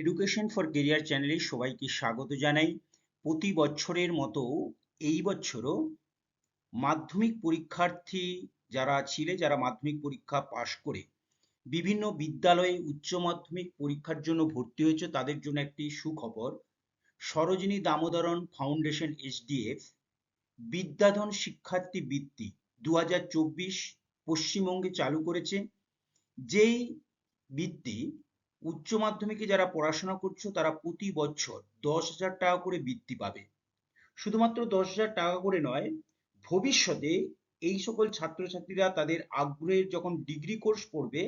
Education for career চ্যানেলে সবাইকে স্বাগত জানাই। প্রতি বছরের মতো এই বছরও মাধ্যমিক পরীক্ষার্থী যারা ছিলে, যারা মাধ্যমিক পরীক্ষা পাশ করে, বিভিন্ন বিদ্যালয়ে উচ্চ মাধ্যমিক পরীক্ষার জন্য ভর্তি হয়েছে, তাদের জন্য একটি সুখবর। সরোজিনী দামোদরন ফাউন্ডেশন এসডিএফ বিদ্যাধন শিক্ষার্থী বৃত্তি দু হাজার চব্বিশ পশ্চিমবঙ্গে চালু করেছে। যেই বৃত্তি উচ্চ মাধ্যমিকে যারা পড়াশোনা করছ, তারা প্রতি বছর দশ হাজার টাকা করে বৃত্তি পাবে। শুধুমাত্র দশ হাজার টাকা করে নয়, ভবিষ্যতে এই সকল ছাত্রছাত্রীরা তাদের আগ্রহের যখন ডিগ্রি কোর্স পড়বে,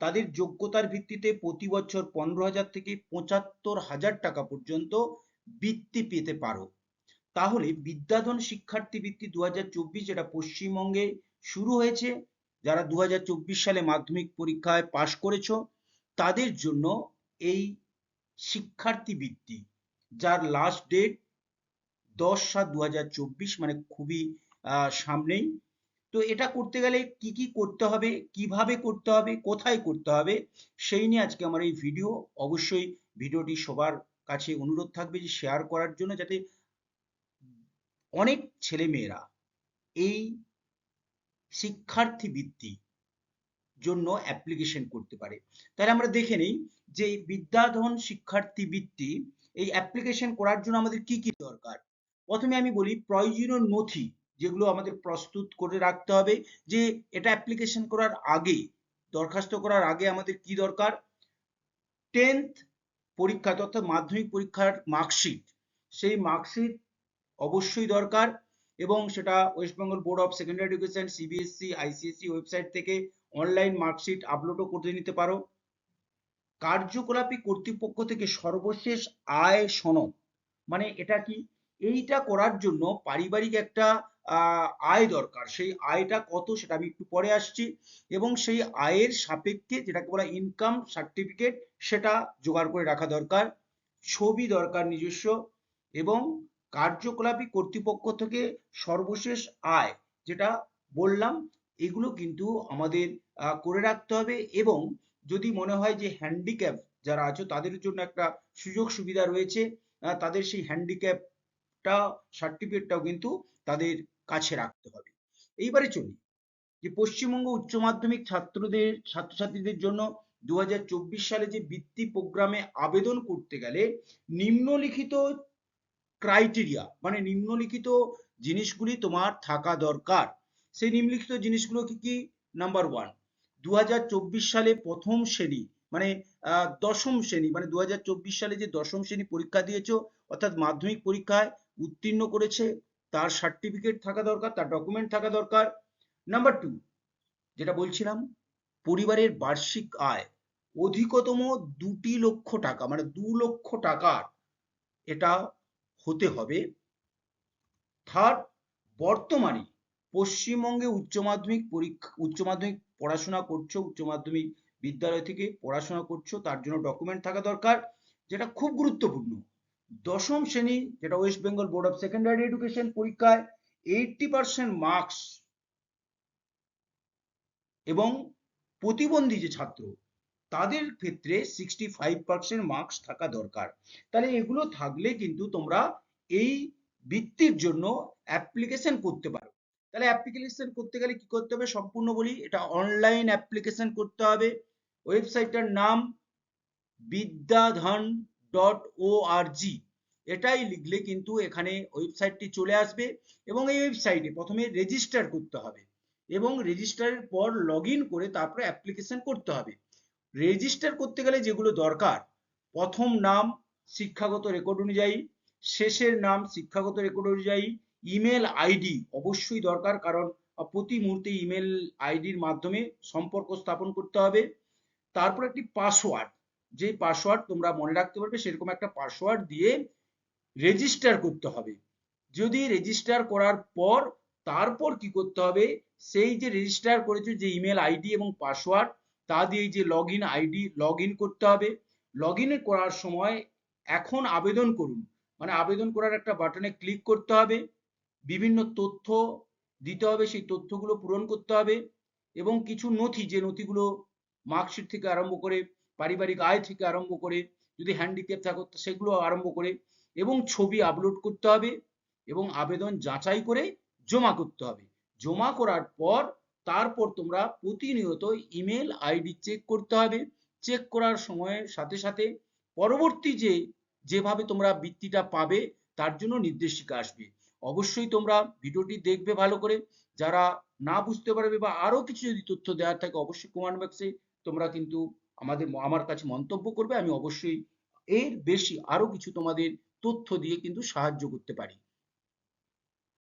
তাদের যোগ্যতার ভিত্তিতে প্রতি বছর পনেরো হাজার থেকে পঁচাত্তর হাজার টাকা পর্যন্ত বৃত্তি পেতে পারো। তাহলে বিদ্যাধন শিক্ষার্থী বৃত্তি দু যেটা পশ্চিমবঙ্গে শুরু হয়েছে, যারা দু হাজার চব্বিশ সালে মাধ্যমিক পরীক্ষায় পাশ করেছ তাদের জন্য এই শিক্ষার্থী বৃত্তি যার লাস্ট ডেট দশ সাত দু মানে খুবই সামনেই। তো এটা করতে গেলে কি কি করতে হবে, কীভাবে করতে হবে, কোথায় করতে হবে, সেই নিয়ে আজকে আমার এই ভিডিও অবশ্যই ভিডিওটি সবার কাছে অনুরোধ থাকবে যে শেয়ার করার জন্য, যাতে অনেক ছেলে মেয়েরা এই শিক্ষার্থী বৃত্তি জন্য অ্যাপ্লিকেশন করতে পারে। তাহলে আমরা দেখে নিই যে বিদ্যাধন শিক্ষার্থী বৃত্তি, এই অ্যাপ্লিকেশন করার জন্য আমাদের কি কি দরকার? প্রথমে আমি বলি প্রয়োজনীয় নথি যেগুলো আমাদের প্রস্তুত করে রাখতে হবে যে এটা অ্যাপ্লিকেশন করার আগে, দরখাস্ত করার আগে আমাদের কি দরকার? টেন্থ পরীক্ষা, অর্থাৎ মাধ্যমিক পরীক্ষার মার্কশিট সেই মার্কশিট অবশ্যই দরকার। এবং সেটা West Bengal board of secondary education CBSE ICSE website থেকে অনলাইন মার্কশিট আপলোডও করে নিতে পারো। কার্যকলাপী কর্তৃপক্ষ থেকে সর্বশেষ আয় সনদ। মানে এটা কি? এইটা করার জন্য পারিবারিক একটা আয় দরকার। সেই আয়টা কত সেটা আমি একটু পরে আসছি। এবং সেই আয়ের সাপেক্ষে যেটাকে বলা ইনকাম সার্টিফিকেট সেটা জোগাড় করে রাখা দরকার। ছবি দরকার নিজস্ব। এবং কার্যকলাপী কর্তৃপক্ষ থেকে সর্বশেষ আয়, যেটা বললাম, এগুলো কিন্তু আমাদের করে রাখতে হবে এবং যদি মনে হয় যে হ্যান্ডিক্যাপ যারা আছো, তাদের জন্য একটা সুযোগ সুবিধা রয়েছে তাদের সেই হ্যান্ডিক্যাপটা সার্টিফিকেটটাও কিন্তু তাদের কাছে রাখতে হবে। এইবারে চলি, যে পশ্চিমবঙ্গ উচ্চ মাধ্যমিক ছাত্রদের, ছাত্রছাত্রীদের জন্য দু হাজার চব্বিশ সালে যে বৃত্তি প্রোগ্রামে আবেদন করতে গেলে নিম্নলিখিত ক্রাইটেরিয়া মানে নিম্নলিখিত জিনিসগুলি তোমার থাকা দরকার। সেই নিম্নলিখিত জিনিসগুলো কি? কি নাম্বার ওয়ান দু সালে প্রথম শ্রেণি মানে দশম শ্রেণি মানে দু হাজার চব্বিশ সালে যে দশম শ্রেণি পরীক্ষা দিয়েছ, অর্থাৎ মাধ্যমিক পরীক্ষায় উত্তীর্ণ করেছে, তার সার্টিফিকেট থাকা দরকার, তার ডকুমেন্ট থাকা দরকার। নাম্বার টু যেটা বলছিলাম, পরিবারের বার্ষিক আয়, অধিকতম দুটি লক্ষ টাকা মানে দু লক্ষ টাকার, এটা হতে হবে। থার্ড বর্তমানে পশ্চিমবঙ্গে উচ্চ মাধ্যমিক পরীক্ষা, উচ্চ মাধ্যমিক পড়াশোনা করছ, উচ্চ মাধ্যমিক বিদ্যালয় থেকে পড়াশোনা করছ, তার জন্য ডকুমেন্ট থাকা দরকার, যেটা খুব গুরুত্বপূর্ণ। দশম শ্রেণি, যেটা West Bengal board of secondary education পরীক্ষায় এইটটি পার্সেন্ট মার্কস এবং প্রতিবন্ধী যে ছাত্র তাদের ক্ষেত্রে সিক্সটি ফাইভ পার্সেন্ট মার্কস থাকা দরকার। তাহলে এগুলো থাকলে কিন্তু তোমরা এই বৃত্তির জন্য অ্যাপ্লিকেশন করতে পারো। তাহলে অ্যাপ্লিকেশন করতে গেলে কি করতে হবে? সম্পূর্ণ বলি, এটা অনলাইন অ্যাপ্লিকেশন করতে হবে। ওয়েবসাইটটার নাম বিদ্যাধন ডট ও আর জি এটাই লিখলে কিন্তু এখানে ওয়েবসাইটটি চলে আসবে এবং এই ওয়েবসাইটে প্রথমে রেজিস্টার করতে হবে এবং রেজিস্টারের পর লগ করে তারপরে অ্যাপ্লিকেশন করতে হবে। রেজিস্টার করতে গেলে যেগুলো দরকার, প্রথম নাম, শিক্ষাগত রেকর্ড অনুযায়ী, শেষের নাম, শিক্ষাগত রেকর্ড অনুযায়ী ইমেল আইডি অবশ্যই দরকার, কারণ প্রতি মুহূর্তে ইমেল আইডির মাধ্যমে সম্পর্ক স্থাপন করতে হবে। তারপর একটি পাসওয়ার্ড যে পাসওয়ার্ড তোমরা মনে রাখতে পারবে, সেরকম একটা পাসওয়ার্ড দিয়ে রেজিস্টার করতে হবে। যদি রেজিস্টার করার পর, তারপর কি করতে হবে? সেই যে রেজিস্টার করেছে, যে ইমেল আইডি এবং পাসওয়ার্ড তা দিয়ে যে log in ID log in করতে হবে। লগ ইন করার সময় এখন আবেদন করুন। মানে আবেদন করার একটা বাটনে ক্লিক করতে হবে। বিভিন্ন তথ্য দিতে হবে, সেই তথ্যগুলো পূরণ করতে হবে এবং কিছু নথি, যে নথিগুলো মার্কশিট থেকে আরম্ভ করে, পারিবারিক আয় থেকে আরম্ভ করে, যদি হ্যান্ডিক্যাপ থাকো সেগুলো আরম্ভ করে এবং ছবি আপলোড করতে হবে এবং আবেদন যাচাই করে জমা করতে হবে। জমা করার পর তারপর তোমরা প্রতিনিয়ত ইমেল আইডি চেক করতে হবে। চেক করার সময়ের সাথে সাথে পরবর্তী যে, যেভাবে তোমরা বৃত্তিটা পাবে তার জন্য নির্দেশিকা আসবে। অবশ্যই তোমরা ভিডিওটি দেখবে ভালো করে। যারা না বুঝতে পারবে বা আরও কিছু যদি তথ্য দেওয়ার থাকে, অবশ্যই কমেন্ট বক্সে তোমরা কিন্তু আমাদের আমার কাছে মন্তব্য করবে। আমি অবশ্যই এর বেশি আরও কিছু তোমাদের তথ্য দিয়ে কিন্তু সাহায্য করতে পারি।